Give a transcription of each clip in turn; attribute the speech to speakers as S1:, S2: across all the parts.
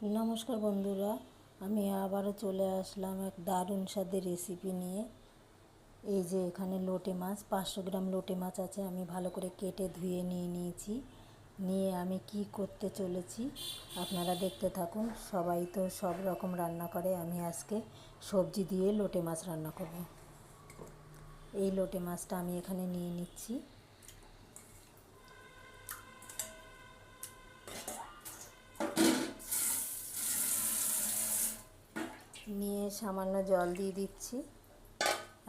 S1: নমস্কার বন্ধুরা, আমি আবারও চলে আসলাম এক দারুণ স্বাদের রেসিপি নিয়ে। এই যে এখানে লোটে মাছ, পাঁচশো গ্রাম লোটে মাছ আছে, আমি ভালো করে কেটে ধুয়ে নিয়ে নিয়েছি। নিয়ে আমি কি করতে চলেছি, আপনারা দেখতে থাকুন। সবাই তো সব রকম রান্না করে, আমি আজকে সবজি দিয়ে লোটে মাছ রান্না করব। এই লোটে মাছটা আমি এখানে নিয়ে নিচ্ছি। নিয়ে সামান্য জল দিয়ে দিচ্ছি।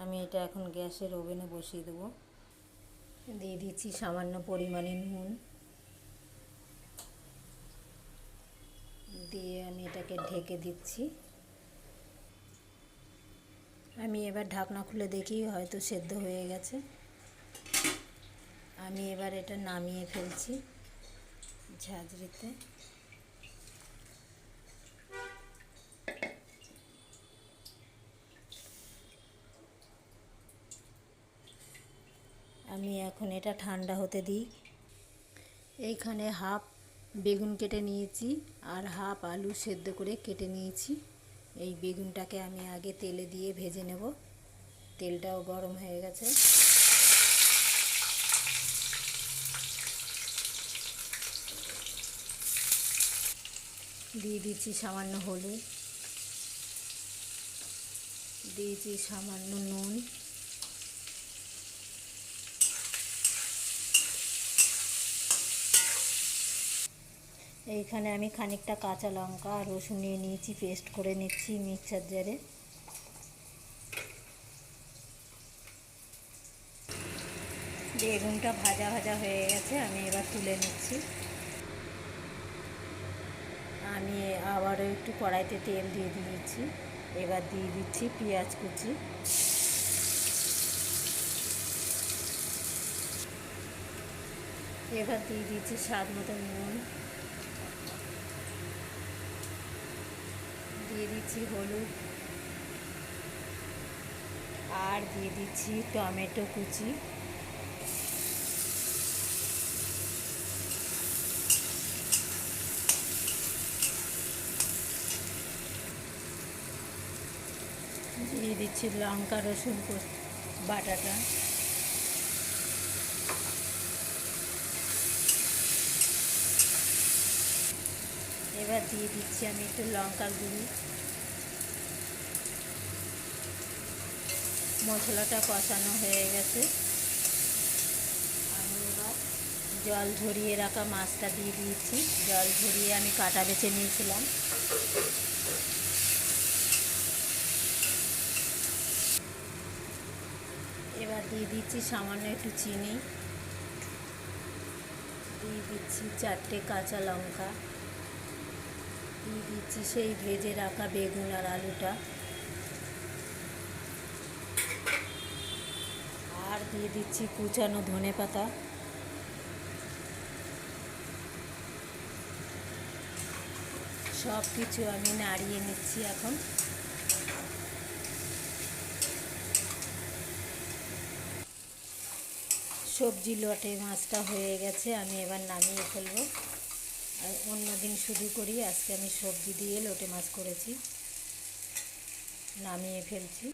S1: আমি এটা এখন গ্যাসের ওভেনে বসিয়ে দেবো। দিয়ে দিচ্ছি সামান্য পরিমাণে নুন। দিয়ে আমি এটাকে ঢেকে দিচ্ছি। আমি এবার ঢাকনা খুলে দেখি, হয়তো সেদ্ধ হয়ে গেছে। আমি এবার এটা নামিয়ে ফেলছি ঝাঁঝরিতে। আমি এখন এটা ঠান্ডা হতে দিই। এইখানে হাফ বেগুন কেটে নিয়েছি আর হাফ আলু সেদ্ধ করে কেটে নিয়েছি। এই বেগুনটাকে আমি আগে তেলে দিয়ে ভেজে নেব। তেলটাও গরম হয়ে গেছে। দিয়ে দিচ্ছি সামান্য হলুদ। দিয়েছি সামান্য নুন। এইখানে আমি খানিকটা কাঁচা লঙ্কা আর রসুন নিয়ে নিয়েছি পেস্ট করে নিচ্ছি মিক্সার জারে বেগুনটা ভাজা ভাজা হয়ে গেছে, আমি এবার তুলে নিচ্ছি। আমি আবারও একটু কড়াইতে তেল দিয়ে দিয়েছি, এবার দিয়ে দিচ্ছি পেঁয়াজ কুচি। এবার দিয়ে দিচ্ছি স্বাদ মতো নুন। দিয়ে দিচ্ছি হলুদ। আর দিয়ে দিচ্ছি টমেটো কুচি। দিয়ে দিচ্ছি লঙ্কা, রসুন বাটাটা। এবার দিয়ে দিচ্ছি আমি একটু লঙ্কার গুঁড়ি। মশলাটা কষানো হয়ে গেছে। আমি এবার জল ঝরিয়ে রাখা মাছটা দিয়ে দিয়েছি। জল ঝরিয়ে আমি কাটা বেছে নিয়েছিলাম। এবার দিয়ে দিচ্ছি সামান্য একটু চিনি। দিয়ে দিচ্ছি চারটে কাঁচা লঙ্কা। দিয়ে দিচ্ছি সেই ভেজে রাখা বেগুন আর আলুটা আর দিয়ে দিচ্ছি কুচানো ধনে পাতা। সব কিছু আমি নাড়িয়ে নিচ্ছি এখন। সবজি লটে মাছটা হয়ে গেছে, আমি এবার নামিয়ে ফেলব। আর অন্য দিন শুধু করি, আজকে আমি সবজি দিয়ে লটে মাছ করেছি। নামিয়ে ফেলছি।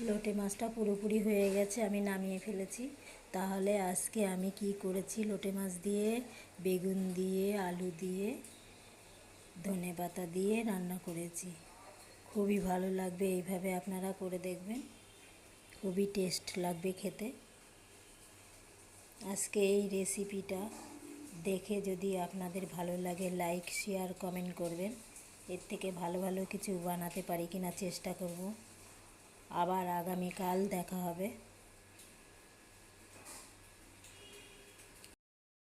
S1: লোটে মাছটা পুরোপুরি হয়ে গেছে, আমি নামিয়ে ফেলেছি। তাহলে আজকে আমি কি করেছি? লোটে মাছ দিয়ে, বেগুন দিয়ে, আলু দিয়ে, ধনে পাতা দিয়ে রান্না করেছি। খুবই ভালো লাগবে, এইভাবে আপনারা করে দেখবেন। খুবই টেস্ট লাগবে খেতে। আজকে এই রেসিপিটা দেখে যদি আপনাদের ভালো লাগে, লাইক, শেয়ার, কমেন্ট করবেন। এর থেকে ভালো ভালো কিছু বানাতে পারি কিনা চেষ্টা করব। আবার আগামীকাল দেখা হবে।